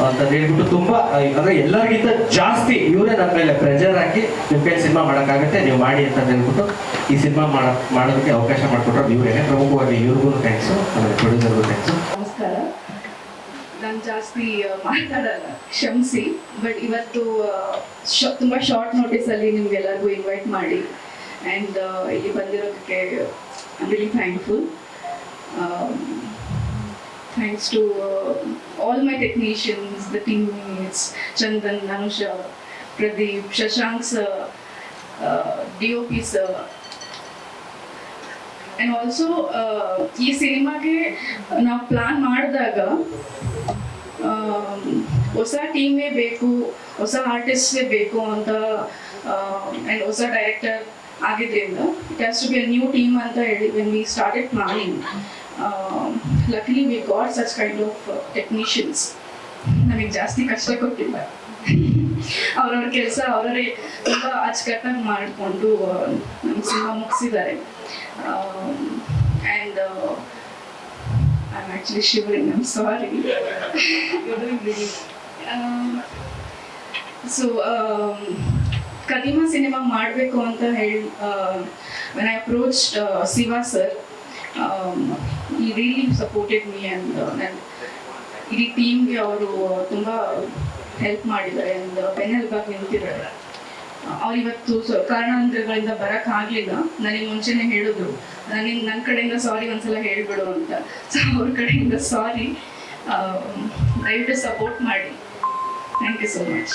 ಅಂತ ಹೇಳ್ಬಿಟ್ಟು ತುಂಬಾ ಅಂದ್ರೆ ಎಲ್ಲರಿಗಿಂತ ಜಾಸ್ತಿ ಇವರೇ ನನ್ನ ಮೇಲೆ ಪ್ರೆಜರ್ ಹಾಕಿ ನಿಮ್ಮ ಕೈಲಿ ಸಿನಿಮಾ ಮಾಡೋಕ್ಕಾಗುತ್ತೆ ನೀವು ಮಾಡಿ ಅಂತ ಹೇಳ್ಬಿಟ್ಟು ಈ ಸಿನಿಮಾ ಮಾಡ, ಮಾಡೋದಕ್ಕೆ ಅವಕಾಶ ಮಾಡಿಕೊಟ್ರು. ಇವರೇನೆ ಪ್ರಮುಖವಾಗಿ ಇವ್ರಿಗೂ ಥ್ಯಾಂಕ್ಸು ಆಮೇಲೆ ಪ್ರೊಡ್ಯೂಸರ್ಗೂ ಥ್ಯಾಂಕ್ಸು ನಾನು ಜಾಸ್ತಿ ಮಾತಾಡಲ್ಲ, ಕ್ಷಮಿಸಿ. ಬಟ್ ಇವತ್ತು ತುಂಬ ಶಾರ್ಟ್ ನೋಟಿಸಲ್ಲಿ ನಿಮ್ಗೆಲ್ಲರಿಗೂ ಇನ್ವೈಟ್ ಮಾಡಿ. ಆ್ಯಂಡ್ ಇಲ್ಲಿ ಬಂದಿರೋದಕ್ಕೆ really thankful thanks to all my technicians the team it's Chandan Anusha Pradeep Shashank sir D O P sir and also ಈ ಸಿನಿಮಾಗೆ ನಾವು ಪ್ಲಾನ್ ಮಾಡಿದಾಗ ಹೊಸ ಟೀಮೇ ಬೇಕು, ಹೊಸ ಆರ್ಟಿಸ್ಟೇ ಬೇಕು ಅಂತ ಆ್ಯಂಡ್ ಹೊಸ ಡೈರೆಕ್ಟರ್ ಆಗಿದ್ದರಿಂದ it has to be a new team ಅಂತ ಹೇಳಿ when we started planning luckily we got such kind of technicians ನಮಗೆ ಜಾಸ್ತಿ ಕಷ್ಟ ಕೊಟ್ಟಿಲ್ಲ. ಅವ್ರವ್ರ ಕೆಲಸ ಅವರೇ ತುಂಬ ಅಚ್ಚುಕಟ್ಟಾಗಿ ಮಾಡಿಕೊಂಡು ನಮ್ಮ ಸಿನಿಮಾ ಮುಗಿಸಿದ್ದಾರೆ. And I'm actually shivering, I'm sorry. Um, so Khadeema cinema ಮಾಡಬೇಕು ಅಂತ ಹೇಳಿ when I approach Shiva sir ಈ ರಿಯಲಿ ಸಪೋರ್ಟೆಡ್ ಮೀ ಆ್ಯಂಡ್ ನನ್ನ ಇಡೀ ಟೀಮ್ಗೆ ಅವರು ತುಂಬ ಹೆಲ್ಪ್ ಮಾಡಿದ್ದಾರೆ ಆ್ಯಂಡ್ ಬೆನ್ನೆಲುಬಾಗಿ ನಿಂತಿದ್ದಾರೆ ಅವ್ರು ಕಾರಣಾಂತರಗಳಿಂದ ಬರಕ್ ಆಗ್ಲಿಲ್ಲ. ನನಗೆ ಮುಂಚೆನೆ ಹೇಳಿದ್ರು. ನನಗೆ ನನ್ನ ಕಡೆಯಿಂದ ಸಾರಿ ಒಂದ್ಸಲ ಹೇಳ್ಬಿಡು ಅಂತ. ಸೊ ಅವ್ರ ಕಡೆಯಿಂದ ಸಾರಿ ದಯವಿಟ್ಟು ಸಪೋರ್ಟ್ ಮಾಡಿ. Thank you so much